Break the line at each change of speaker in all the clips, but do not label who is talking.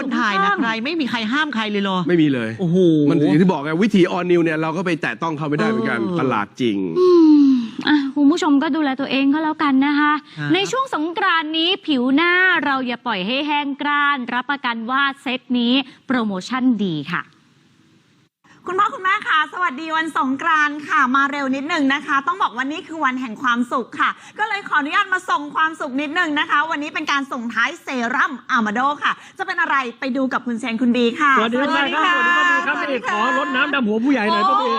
คนถ่ายนะ
ข้างๆ
ใครไม่มีใครห้ามใครเลยเหรอ
ไม่มีเลย
โอ้โห
มันอย่างที่บอกไงวิธีออนนิวเนี่ยเราก็ไปแตะต้องเขาไม่ได้เหมือนกัน
เออ
ประหลาดจริง
อืมอะคุณผู้ชมก็ดูแลตัวเองก็แล้วกันนะคะ
ครับ
ในช่วงสงกรานต์นี้ผิวหน้าเราอย่าปล่อยให้แห้งกร้าน รับประกันว่าเซตนี้โปรโมชั่นดีค่ะ
คุณพ่อคุณแม่ค่ะ สวัสดีวันสงกรานต์ค่ะ มาเร็วนิดหนึ่งนะคะ ต้องบอกวันนี้คือวันแห่งความสุขค่ะ ก็เลยขออนุญาตมาส่งความสุขนิดหนึ่งนะคะ วันนี้เป็นการส่งท้ายเซรั่มอามาโดค่ะ จะเป็นอะไรไปดูกับคุณเชนคุณบีค่ะ
สวัสดีครับครับสวัสดีครับ
สวัส
นี่
ดี
ขอรดน้ำดำหัวผู้ใหญ่หน่อยป้าบี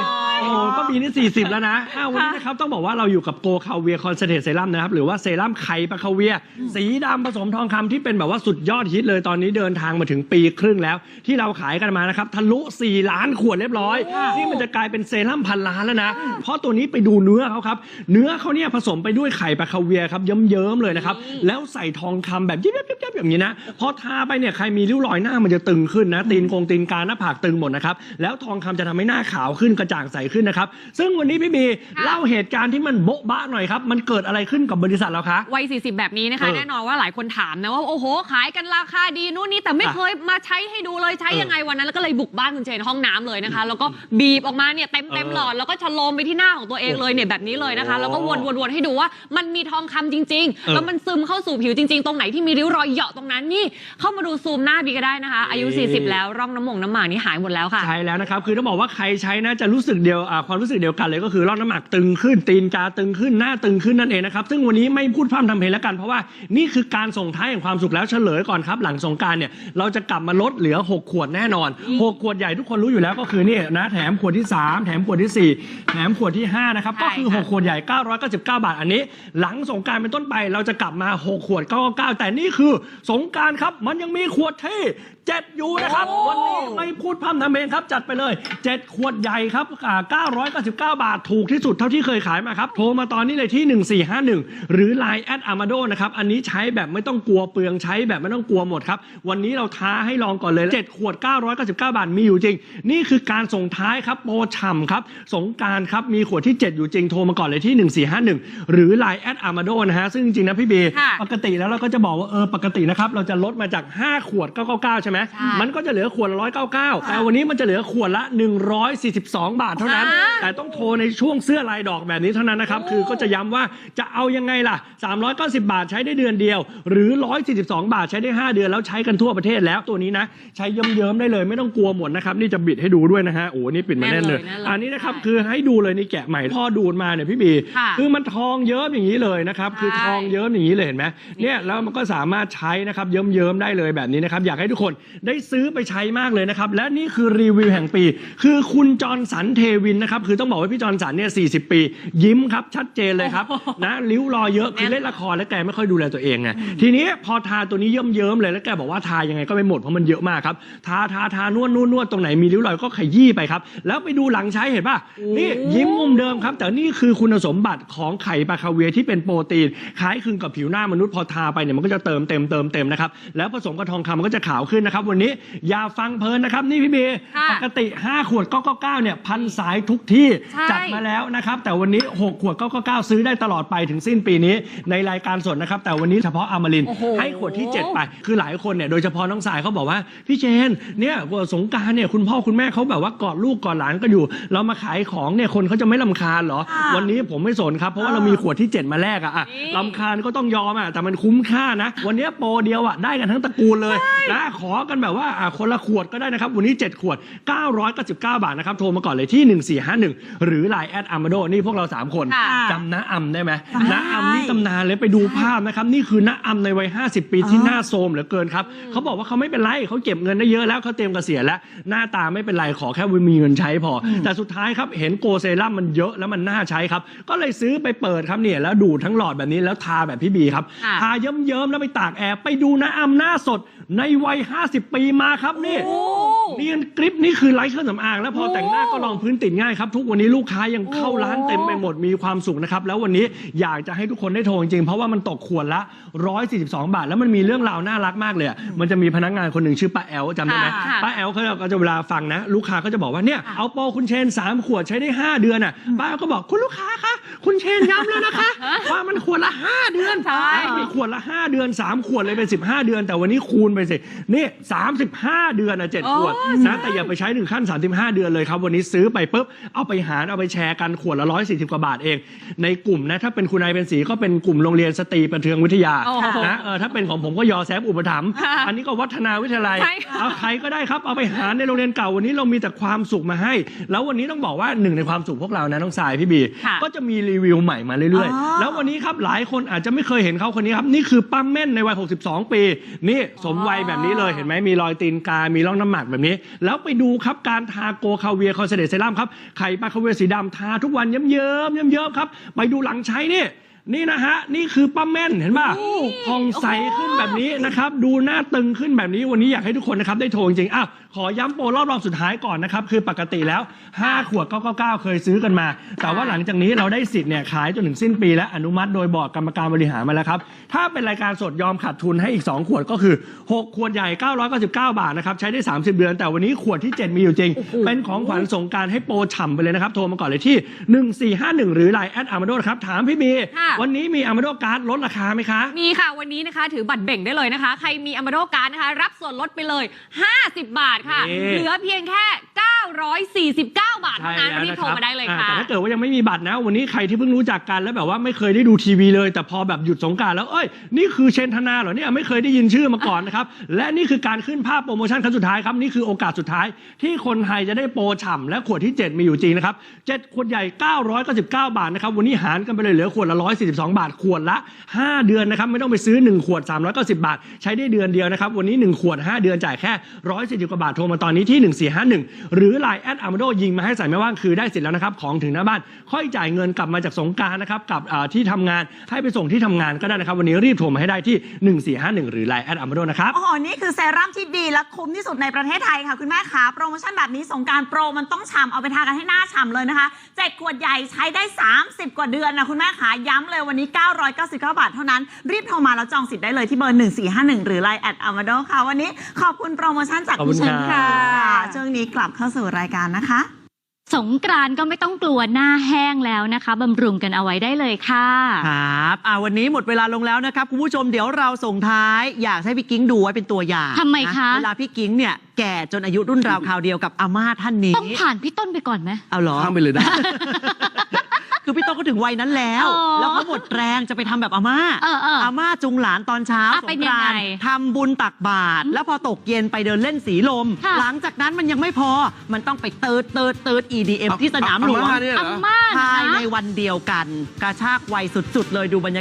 โอ้โหป้าบีนี่40 แล้วนะอ้าววันนี้นะครับต้องบอกว่าเราอยู่กับโกคาเวียคอนเซนเทรตเซรั่มนะครับหรือว่าเซรั่มไข่ปลาคาเวีย สีดำผสมทองคำที่เป็นแบบว่าสุดยอดฮิตเลยตอนนี้เดินทางมาถึงปีครึ่งแล้ว ที่เราขายกันมานะครับทะลุ 4 ล้านขวดเรียบร้อยนี่มันจะกลายเป็นเซรั่มพันล้านแล้วนะ เพราะตัวนี้ไปดูเนื้อเขาครับ เนื้อเขาเนี่ยผสมไปด้วยไข่ปลาคาเวียครับเยิ้มๆเลยนะครับ แล้วใส่ทองคำแบบยิบยิบยิบยิบอย่างนี้นะ พอทาไปเนี่ยใครมีริ้วรอยหน้ามันจะตึงขึ้นนะ ตีนกงตีนกาหน้าผากตึงหมดนะครับ แล้วทองคำจะทำให้หน้าขาวขึ้นกระจ่างใสขึ้นนะครับ ซึ่งวันนี้พี่บีเล่าเหตุการณ์ที่มันโบ๊ะบะหน่อยครับ มันเกิดอะไรขึ้นกับบริษัทเราคะ
วัย 40 แบบนี้นะคะ
เออ
แน่นอนว่าหลายคนถามนะว่าโอ้โห ขายกันราคาดีนู่นนี่แต่ไม่
อะ
เคยมาใช้ให้ดูเลยใช้
เออ
ยังไงวันนั้น แล้วก็เลยบุกบ้านคุณเชนห้องน้ำเลยนะคะ แล้วก็บีบออกมาเนี่ยเต็มเต็ม
เออ
หลอดแล้วก็ชะโลมไปที่หน้าของตัวเองเลยเนี่ยแบบนี้เลยนะคะ แล้วก็วนวนวนให้ดูว่ามันมีทองคำจริง
เออ
ๆแล้วมันซึมเข้าสู่ผิวจริง ๆ ตรงไหนที่มีริ้วรอยเหยาะตรงนั้นนี่เข้ามาดูซูมหน้าบีก็ได้นะคะ อายุ
นี่
40 แล้วร่องน้ำหมงน้ำหมากนี่หายหมดแล้วค่ะ
ใช่แล้วนะครับ คือต้องบอกว่าใครใช้นะจะรู้สึกเดียวอ่าความรู้สึกเดียวกันเลยก็คือร่องน้ำหมักตึงขึ้นตีนกาตึงขึ้นหน้าตึงขึ้นนั่นเองนะครับซึ่งวันนี้ไม่พูดพร่ำทำเพลงแล้วกัน เพราะว่านี่คือการส่งท้ายแห่งความสุขแล้วเฉลยก่อนครับ หลังสงกรารเนี่ยเราจะกลับมาลดเหลือ 6 ขวดแน่นอน 6 ขวดใหญ่ทุกคนรู้อยู่แล้วก็คือนี่นะแถมขวดที่ 3 แถมขวดที่ 4 แถมขวดที่5นะครับก็คือ
ใช่ค่ะ
6ขวดใหญ่ 999 บาทอันนี้ หลังสงกรารเป็นต้นไปเราจะกลับมา 6 ขวด999แต่นี่คือสงกรารครับมันยังมีขวดที่7อยู่นะครับวันนี้ไม่พูดพร่ำทำเพลงครับจัดไปเลย 7 ขวดใหญ่ครับอ่า999 บาทถูกที่สุดเท่าที่เคยขายมาครับ โทรมาตอนนี้เลยที่ 1451 หรือ Line แอดอามาโดนะครับ อันนี้ใช้แบบไม่ต้องกลัวเปลืองใช้แบบไม่ต้องกลัวหมดครับ วันนี้เราท้าให้ลองก่อนเลย 7 ขวด 999 บาทมีอยู่จริง นี่คือการส่งท้ายครับโปรฉ่ำครับ สงกรารครับมีขวดที่ 7 อยู่จริงโทรมาก่อนเลยที่ 1451 หรือ Line แอดอามาโดนะฮะซึ่งจริงๆนะพี่บี
ค่ะ
ปกติแล้วเราก็จะบอกว่าเออปกตินะครับเราจะลดมาจาก 5 ขวด 999 ใช่ไหม
ใช่
มันก็จะเหลือขวดละ199แต่วันนี้มันจะเหลือขวดละ 142 บาทเท่านั้น
อ่า
แต่ต้องโทรในช่วงเสื้อลายดอกแบบนี้เท่านั้นนะครับ คือก็จะย้ำว่าจะเอายังไงล่ะ 390 บาทใช้ได้เดือนเดียว หรือ 142 บาทใช้ได้ 5 เดือนแล้วใช้กันทั่วประเทศแล้วตัวนี้นะ ใช้เยิ้มๆได้เลยไม่ต้องกลัวหมดนะครับ นี่จะบิดให้ดูด้วยนะฮะโอ้โหนี่ปิดมาแน่นเลย
แน่นเลย
อันนี้นะครับ
ใช่
คือให้ดูเลยนี่แกะใหม่พอดูดมาเนี่ยพี่บี
ค่ะ
คือมันทองเยิ้มอย่างนี้เลยนะครับ คือ
ใช่
ทองเยิ้มอย่างนี้เลยเห็นไหมเนี่ยแล้วมันก็สามารถใช้นะครับเยิ้มๆได้เลยแบบนี้นะครับ อยากให้ทุกคนได้ซื้อไปใช้มากเลยนะครับ และนี่คือรีวิวแห่งปี คือคุณจอร์นสันเทวินนะครับคือต้องบอกว่าพี่จอร์นสันเนี่ย 40 ปี ยิ้มครับชัดเจนเลยครับนะริ้วรอยเยอะคือเล่นละครแล้วแกไม่ค่อยดูแลตัวเองไงทีนี้พอทาตัวนี้เยิ้มๆเลยแล้วแกบอกว่าทายังไงก็ไม่หมดเพราะมันเยอะมากครับทาทาทานวดนวดนวดตรงไหนมีริ้วรอยก็ขยี้ไปครับแล้วไปดูหลังใช้เห็นป่ะนี่ยิ้มมุมเดิมครับ แต่นี่คือคุณสมบัติของไข่ปลาคาเวียร์ที่เป็นโปรตีนคล้ายคลึงกับผิวหน้ามนุษย์พอทาไปเนี่ยมันก็จะเติมเต็มเติมเต็มนะครับแล้วผสมกับทองคำมันก็จะขาวขึ้นนะครับ วันนี้อย่าฟังเพลินนะครับนี่พี่เบย์
ค่ะ
ปกติ 5 ขวด999เนี่ยพันสายทุกที่
ใช่
จัดมาแล้วนะครับ แต่วันนี้ 6 ขวด999ซื้อได้ตลอดไปถึงสิ้นปีนี้ในรายการสดนะครับ แต่วันนี้เฉพาะอมรินทร์
โอ้โห
ให้ขวดที่ 7 ไป คือหลายคนเนี่ยโดยเฉพาะน้องสายเขาบอกว่า พี่เจนเนี่ยสงกรารเนี่ยคุณพ่อคุณแม่เขาแบบว่ากอดลูกกอดหลานก็อยู่ เรามาขายของเนี่ยคนเขาจะไม่ลำคาญเหรอ
ค่ะ
วันนี้ผมไม่สนครับเพราะว่าเรามีขวดที่ 7 มาแลกอะอะ
นี่
ลำคาญก็ต้องยอมอะแต่มันคุ้มค่านะ วันนี้โปรเดียวอะได้กันทั้งตระกูลเลยนะขอกันแบบว่าอะคนละขวดก็ได้นะครับวันนี้ 7 ขวด 999 บาทนะครับโทรมาก่อนเลยที่1451 หรือ Line แอดอามาโดนี่พวกเรา 3 คน
ค่ะ
จำน้าอำได้ไหม
จำได้
น้าอำนี่ตำนานเลยไปดูภาพนะครับ นี่คือน้าอำในวัย 50 ปีที่หน้าโทรมเหลือเกินครับเขาบอกว่าเขาไม่เป็นไรเขาเก็บเงินได้เยอะแล้วเขาเตรียมเกษียณแล้ว หน้าตาไม่เป็นไรขอแค่มีเงินใช้พออแต่สุดท้ายครับเห็นโกเซรั่มมันเยอะแล้วมันน่าใช้ครับ ก็เลยซื้อไปเปิดครับเนี่ยแล้วดูดทั้งหลอดแบบนี้แล้วทาแบบพี่บีครับ
ค่ะ
ทาเยิ้มๆแล้วไปตากแอร์ไปดูน้าอำหน้าสดในวัย 50 ปีมาครับนี่
โอ้
เนียนกริปนี่คือไร้เครื่องสำอางแล้วพอแต่งหน้าก็ลองพื้นติดง่ายครับ ทุกวันนี้ลูกค้ายังเข้าร้านเต็มไปหมดมีความสุขนะครับ แล้ววันนี้อยากจะให้ทุกคนได้โทรจริงๆเพราะว่ามันตกขวดละ 142 บาท แล้วมันมีเรื่องราวน่ารักมากเลยอะมันจะมีพนักงานคนหนึ่งชื่อป้าแอลจำได้ไหม
ค่ะ
ป้าแอลเขาก็จะเวลาฟังนะ ลูกค้าก็จะบอกว่าเนี่ยเอาโปรคุณเชน3ขวดใช้ได้5เดือนอะป้าแอลก็บอกคุณลูกค้าคะคุณเชนย้ำแล้วนะคะ ว่ามันขวดละ5เดือน
ใช่
มีขวดละ5เดือน3ขวดเลยเป็น15 เดือน แต่วันนี้คูณไปไปสินี่35 เดือนนะเจ็ด
โอ้
ขวดนะแต่อย่าไปใช้ถึงขั้น 35 เดือนเลยครับ วันนี้ซื้อไปปุ๊บเอาไปหารเอาไปแชร์กันขวดละ140กว่าบาทเอง ในกลุ่มนะถ้าเป็นคุณนายเป็นสีก็เป็นกลุ่มโรงเรียนสตรีประเทืองวิทยา
โอ้โห
นะเออถ้าเป็นของผมก็ยอแซฟอุปถัมภ์
ค่ะ
อันนี้ก็วัฒนาวิทยาลัย
ใช่ค่ะ
เอาใครก็ได้ครับเอาไปหารในโรงเรียนเก่าวันนี้เรามีแต่ความสุขมาให้ แล้ววันนี้ต้องบอกว่าหนึ่งในความสุขพวกเรานะน้องสายพี่บี
ค่ะ
ก็จะมีรีวิวใหม่มาเรื่อย
อ๋อ
ๆ แล้ววันนี้ครับหลายคนอาจจะไม่เคยเห็นเขาคนนี้ครับนี่คือปั้มเม่นในวัย 62 ปี นี่สมวัยแบบนี้เลยเห็นไหมมีรอยตีนกา มีร่องน้ำหมักแบบนี้ แล้วไปดูครับการทาโกคาเวียคอนเซเดตเซรั่มครับไข่ปลาคาเวียสีดำทาทุกวันเยิ้มๆเยิ้มๆครับไปดูหลังใช้นี่ นี่นะฮะ นี่คือป้าแม่นเห็นป่ะทองใสขึ้นแบบนี้นะครับ ดูหน้าตึงขึ้นแบบนี้วันนี้อยากให้ทุกคนนะครับได้โทรจริงๆอ้าวขอย้ำโปรรอบรองสุดท้ายก่อนนะครับ คือปกติแล้ว 5 ขวด 999 เคยซื้อกันมา แต่ว่าหลังจากนี้เราได้สิทธิ์เนี่ยขายจนถึงสิ้นปีและอนุมัติโดยบอร์ดกรรมการบริหารมาแล้วครับ ถ้าเป็นรายการสดยอมขาดทุนให้อีก 2 ขวดก็คือ 6 ขวดใหญ่ 999 บาทนะครับใช้ได้ 30 เดือน แต่วันนี้ขวดที่ 7 มีอยู่จริง เป็นของขวัญสงกรารให้โปรฉ่ำไปเลยนะครับโทรมาก่อนเลยที่ 1451 หรือไลน์แอดอาร์มาโดครับถามพี่บี
ค่ะ
วันนี้มีอาร์มาโดการ์ดลดราคาไหมคะ
มีค่ะวันนี้นะคะถือบัตรเบ่งได้เลยนะคะ ใครมีอ m มาโดการ์ดนะคะ รับส่วนลดไปเลย 50 บาทค่ะ
นี่
เหลือเพียงแค่ 949 บาทเท่านั้นรีบโทรมาได้เลย
อ่
ค่ะ
แต่ถ้าเกิดว่ายังไม่มีบัตรนะ วันนี้ใครที่เพิ่งรู้จักกันแล้วแบบว่าไม่เคยได้ดูทีวีเลย แต่พอแบบหยุดสงกรารแล้วเอ้ยนี่คือเชนธนาเหรอเนี่ยไม่เคยได้ยินชื่อมาก่อนนะครับและนี่คือการขึ้นภาพโปรโมชั่นครั้งสุดท้ายครับนี่คือโอกาสสุดท้าย ที่คนไทยจะได้โปรฉ่ำและขวดที่ 7 มีอยู่จริงนะครับ7ขวดใหญ่ 999 บาทนะครับวันนี้หารกันไปเลยเหลือขวดละ 142 บาท ขวดละ 5 เดือนนะครับไม่ต้องไปซื้อ 1 ขวด 390 บาท ใช้ได้เดือนเดียวนะครับวันนี้ 1 ขวด 5 เดือนจ่ายแค่140กว่าบาทโทรมาตอนนี้ที่ 1451 หรือ Line แอดอาร์มาโดยิงมาให้ใส่ไม่ว่างคือได้สิทธิ์แล้วนะครับของถึงหน้าบ้านค่อยจ่ายเงินกลับมาจากสงกรารนะครับกับอ่าที่ทำงานให้ไปส่งที่ทำงานก็ได้นะครับ วันนี้รีบโทรมาให้ได้ที่ 1451 หรือ Line แอดอาร์มาโดนะครับ
โอ้โหนี่คือเซรั่มที่ดีและคุ้มที่สุดในประเทศไทยค่ะคุณแม่ขาโปรโมชั่นแบบนี้สงกรารโปรมันต้องฉ่ำเอาไปทากันให้หน้าฉ่ำเลยนะคะเจ็ดขวดใหญ่ใช้ได้ 30 กว่าเดือนนะคุณแม่ขาย้ำเลยวันนี้ 999 บาทเท่านั้น รีบโทรมาแล้วจองสิทธิ์ได้เลยที่เบอร์ 1451 หรือ Line แอดอามาโดค่ะวันนี้ขอบคุณโปรโมชั่นจาก
ขอบคุ
พี่
ณ
เชน
ครั
ค่ะ
บ
ช่วงนี้กลับเข้าสู่รายการนะคะ
สงกรานต์ก็ไม่ต้องกลัวหน้าแห้งแล้วนะคะบำรุงกันเอาไว้ได้เลยค่ะ
ครับอ่าวันนี้หมดเวลาลงแล้วนะครับคุณผู้ชมเดี๋ยวเราส่งท้ายอยากให้พี่กิ้งดูไว้เป็นตัวอย่าง
ทำไมคะ
นเวลาพี่กิ้งเนี่ยแก่จนอายุรุ่นราวคราวเดียวกับอาม่าท่านนี้
ต้องผ่านพี่ต้นไปก่อนไหม
เอาเหรอ
ข้ามไปเลยได้
คือพี่ต้นก็ถึงวัยนั้นแล้ว
อ๋อ
แล้วเขาหมดแรงจะไปทำแบบอาม่า
เออเออ
ม่าจุงหลานตอนเช้า
อะ
ส
เป็น
งก
ยัง
ราน
ไง
ต์ทำบุญตักบาตรแล้วพอตกเย็นไปเดินเล่นสีลม
ค่ะ
หลังจากนั้นมันยังไม่พอมันต้องไปเติร์ดเติร์ดเติร์ด EDM ที่สนามหลวง
อาม่าเนี่ยเหรอ
อาม่า
ภายใน
นะ
วันเดียวกัน กระชากวัยสุด ๆ เลยดูบรรยากาศ